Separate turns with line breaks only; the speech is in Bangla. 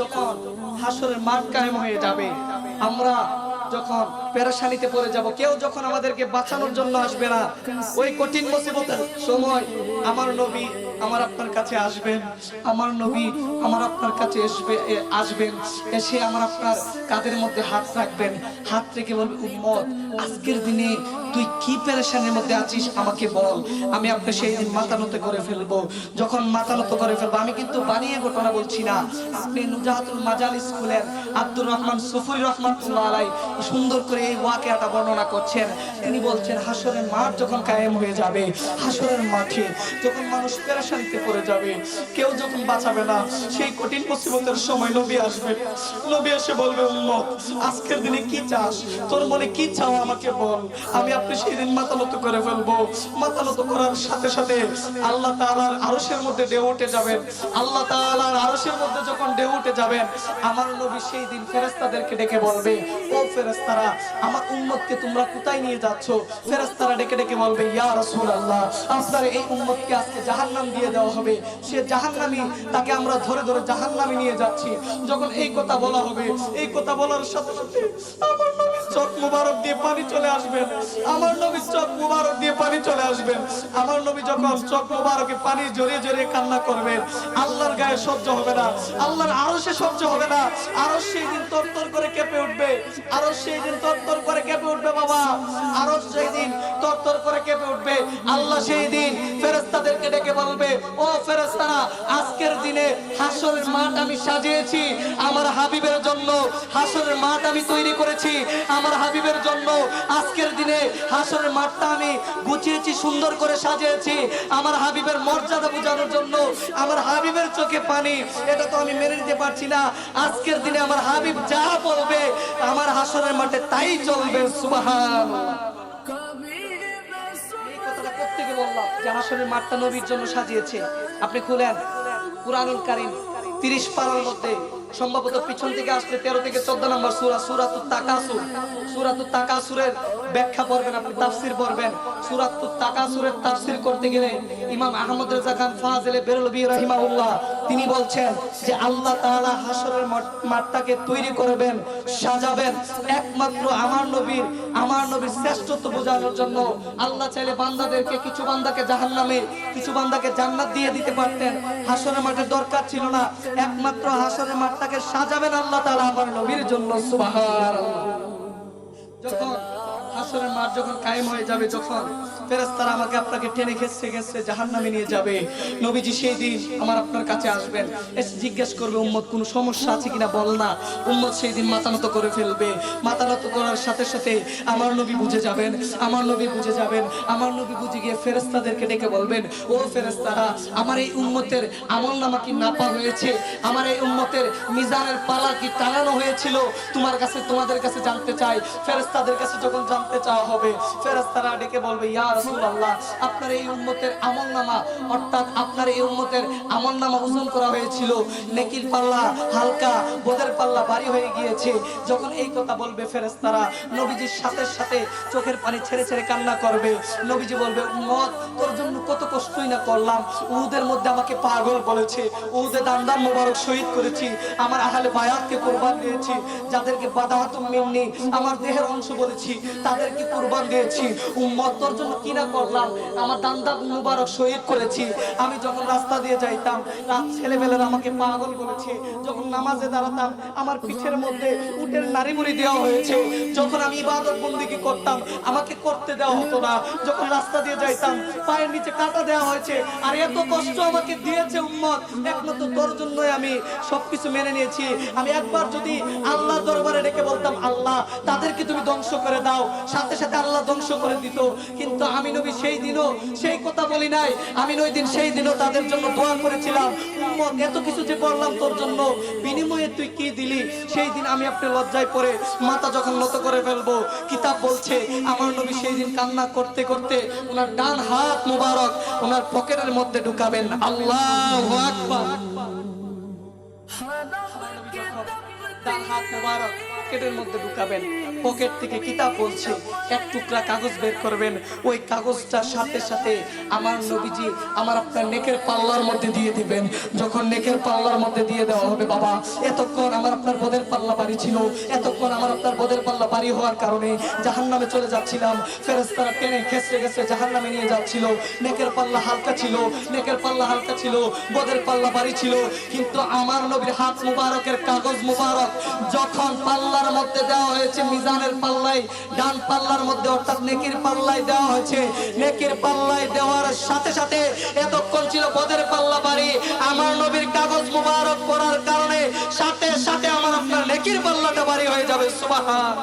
যখন হাসরের মাঠ কায়েম হয়ে যাবে, আমরা যখন পেরেশানিতে পড়ে যাব, কেউ যখন আমাদেরকে বাঁচানোর জন্য আসবে না, ওই কঠিন মুসিবতের সময় আমার নবী আমার আপনার কাছে আসবেন, আমার নবী আমার আপনার কাছে আসবে আসবেন, এসে আমার আপনার কাদের মধ্যে হাত রাখবেন। হাত রেখে বলবে, উম্মত, আজকের দিনে তুই কি পেরেশানির মধ্যে আছিস? আমাকে বল। আমি আপনার সেই দিন মাথা নত করে ফেলব। যখন মাথা নত করে ফেলব, আমি কিন্তু বানিয়ে ঘটনা বলছি না। আপনি নুজাহাতুল মাজাল স্কুলের আব্দুর রহমান, সুফুরি রহমাতুল্লাহ আলাই সুন্দর করে এই ওয়াকিয়াটা বর্ণনা করছেন। তিনি বলছেন হাসরের মাঠ যখন কায়েম হয়ে যাবে হাসরের মাঠে যখন মানুষ পেরেশানিতে পড়ে যাবে, কেউ যখন বাঁচাবে না, সেই কঠিন মুসিবতের সময় নবী আসবে। নবী এসে বলবে, উম্মত, আজকের দিনে কি চাস? তোর মনে কি চাও আমাকে বল। আমি আপনি সেদিন দিন মাথা করে ফেলব। মাতালত করার সাথে সাথে আল্লাহ তাআলার আরশের মধ্যে ঢেউ উঠে যাবেন। আল্লাহ তাআলার আরশের মধ্যে যখন ঢেউ উঠে যাবেন, আমার নবী সেই দিন ফেরেশতাদেরকে ডেকে বলবে ও ফেরেশতারা, আমার উম্মতকে তোমরা কোথায় নিয়ে যাচ্ছ? ফেরেশতারা ডেকে ডেকে বলবে, ইয়া রাসূলুল্লাহ, আপনার এই উম্মতকে আজকে জাহান্নাম দিয়ে দেওয়া হবে। সে জাহান্নামী, তাকে আমরা ধরে ধরে জাহান্নামে নিয়ে যাচ্ছি। যখন এই কথা বলা হবে, এই কথা বলার সাথে সাথে আমার নবীর চোখ মুবারক দিয়ে পানি চলে আসবেন আমার নবীর চোখ মুবারক দিয়ে পানি চলে আসবেন আমার নবী যখন চোখ মুবারকে পানি জড়িয়ে জড়িয়ে কান্না করবেন আল্লাহর গায়ে সহ্য হবে না, আল্লাহর আরও সে সহ্য হবে না। আরও সেই দিন তরতর করে কেঁপে উঠবে। আরও সেই দিন তরতর করে কেঁপে উঠবে বাবা। আরও সেই দিন করে কেঁপে উঠবে। আল্লাহ সেই দিন ফেরেশতাদেরকে ডেকে বলবে, ও ফেরেশতারা, আজকের দিনে হাসরের মাঠ আমি সাজিয়েছি। আমার হাবিবের জন্য হাসরের মাঠ আমি তৈরি করেছি। আমার হাবিবের জন্য আজকের দিনে হাসরের মাঠটা আমি গুছিয়েছি, সুন্দর করে সাজিয়েছি। আমার হাবিবের মর্যাদা বোঝানোর জন্য আমার হাবিবের চোখে পানি। এটা তো আমি মেনে নিতে পারছি না। আজকের দিনে আমার হাবিব যা বলবে, আমার হাসরের মাঠে তাই চলবে সুবহান এই প্রত্যেকে বললাম যে হাসরের মাঠটা নবীর জন্য সাজিয়েছে। আপনি খুলেন। কুরআনুল কারীম 30 পারার মধ্যে সম্ভবত পিছন থেকে আসলে 13 থেকে 14 নম্বর সূরা, সূরাতুত তাকাসুর। সূরাতুত তাকাসুরের ব্যাখ্যা পড়বেন আপনি, তাফসীর পড়বেন। সূরাতুত তাকাসুরের তাফসির করতে গেলে ইমাম আহমদ রেজা খান ফাজিলে বেরলভী রাহিমাহুল্লাহ তিনি বলছেন যে আল্লাহ তাআলা হাসরের মাঠটাকে তৈরি করবেন, সাজাবেন। একমাত্র আমার নবীর আমার নবীর শ্রেষ্ঠত্ব বোঝানোর জন্য আল্লাহ চাইলে বান্দাদেরকে, কিছু বান্দাকে জাহান্নামে, কিছু বান্দাকে জান্নাত দিয়ে দিতে পারতেন। হাসরের মাঠের দরকার ছিল না। একমাত্র হাসরের মাঠটাকে সাজাবেন আল্লাহ তাআলা আমার নবীর জন্য। সুবহানাল্লাহ। যখন হাসরের মাঠ যখন কায়েম হয়ে যাবে, যখন ফেরেশতারা আমাকে আপনাকে টেনে খেসছে খেসছে জাহান্নামে নিয়ে যাবে, নবীজি সেই দিন আমার আপনার কাছে আসবেন। এসে জিজ্ঞেস করবে, উম্মত, কোনো সমস্যা আছে কিনা বল না? উম্মত সেই দিন মাথা নত করে ফেলবে। মাথা নত করার সাথে সাথে আমার নবী বুঝে যাবেন, আমার নবী বুঝে যাবেন, আমার নবী বুঝে গিয়ে ফেরেশতাদেরকে ডেকে বলবেন, ও ফেরেশতারা, আমার এই উম্মতের আমল নামা কি নাপা হয়েছে? আমার এই উম্মতের মিজানের পালা কি টানানো হয়েছিল? তোমার কাছে, তোমাদের কাছে জানতে চাই। ফেরেশতাদের কাছে যখন জানতে চাওয়া হবে। ফেরেশতারা ডেকে বলবে, ইয়া রাসূলুল্লাহ, আপনার এই উম্মতের আমলনামা অর্থাৎ আপনার এই উম্মতের আমলনামা ওজন করা হয়েছিল। নেকির পাল্লা হালকা বোদের পাল্লা ভারী হয়ে গিয়েছে। যখন এই কথা বলবে ফেরেশতারা, নবীজির সাথে সাথে চোখের পানি ছেড়ে ছেড়ে কান্না করবে। নবীজি বলবে, উম্মত, তোর জন্য কত কষ্টই না করলাম। উহুদের মধ্যে আমাকে পাগল বলেছে। উহুদে দান্দান মোবারক শহীদ করেছি। আমার আহলে বায়াতকে কোরবান দিয়েছি। যাদেরকে বাদাহাতুম মিন্নি, আমার দেহের অংশ বলেছি তাদেরকে কোরবান দিয়েছি। উম্মত তোর জন্য কি না করলাম? আমার দান্দা মুবারক শহীদ করেছি। আমি যখন রাস্তা দিয়ে যাইতাম, রাত ছেলেবেলার আমাকে পাগল বলেছে যখন নামাজে দাঁড়াতাম, আমার পিঠের মধ্যে উটের নারী মুড়ি দেওয়া হয়েছে। যখন আমি ইবাদত বন্দিকে করতাম, আমাকে করতে দেওয়া হতো না। যখন রাস্তা দিয়ে যাইতাম, পায়ের নিচে কাটা দেওয়া হয়েছে। আর এত কষ্ট আমাকে দিয়েছে উম্মত। একমাত্র তোর জন্যই আমি সবকিছু মেনে নিয়েছি। আমি একবার যদি আল্লাহ দরবারে ডেকে বলতাম, আল্লাহ, তাদেরকে তুমি ধ্বংস করে দাও। সাথে সাথে আল্লাহ ধ্বংস করে দিত। কিন্তু আমি নবী সেই দিনও সেই কথা বলি নাই। আমি ওই দিন সেই দিনও তাদের জন্য দোয়া করেছিলাম। এত কিছু যে করলাম তোর জন্য। বিনিময়ে তুই কি দিলি? সেই দিন আমি আপনি লজ্জায় পড়ে মাথা যখন নত করে ফেলব। কিতাব বলছে, আমার নবী সেই দিন কান্না করতে করতে ওনার ডান হাত মুবারক ওনার পকেটের মধ্যে ঢুকাবেন। আল্লাহ আকবার। হাত মুবারক। পকেটের মধ্যে ঢুকাবেন। পকেট থেকে কিতাব বলছে, এক টুকরা কাগজ বের করবেন। ওই কাগজটার সাথে সাথে আমার নবীজি আমার আপনার নেকের পাল্লার মধ্যে দিয়ে দিবেন। যখন নেকের পাল্লার মধ্যে দিয়ে দেওয়া হবে, বাবা, এতক্ষণ আমার আপনার বোধের পাল্লা বাড়ি ছিল। এতক্ষণ আমার আপনার বোধের পাল্লা বাড়ি হওয়ার কারণে জাহান নামে চলে যাচ্ছিলাম। ফেরেস্তারা টেনে খেসে গেছে জাহান নামে নিয়ে যাচ্ছিল। নেকের পাল্লা হালকা ছিল, নেকের পাল্লা হালকা ছিল, বোধের পাল্লা বাড়ি ছিল। কিন্তু আমার নবীর হাত মুবারকের কাগজ মুবারক, যখন পাল্লার মধ্যে দেওয়া হয়েছে মিজানের পাল্লায়, ডান পাল্লার মধ্যে অর্থাৎ নেকির পাল্লায় দেওয়া হয়েছে। নেকির পাল্লায় দেওয়ার সাথে সাথে এতক্ষণ ছিল বদের পাল্লা বাড়ি। আমার নবীর কাগজ মুবারক করার কারণে সাথে সাথে আমার আপনার নেকির পাল্লাটা বাড়ি হয়ে যাবে। সুবহান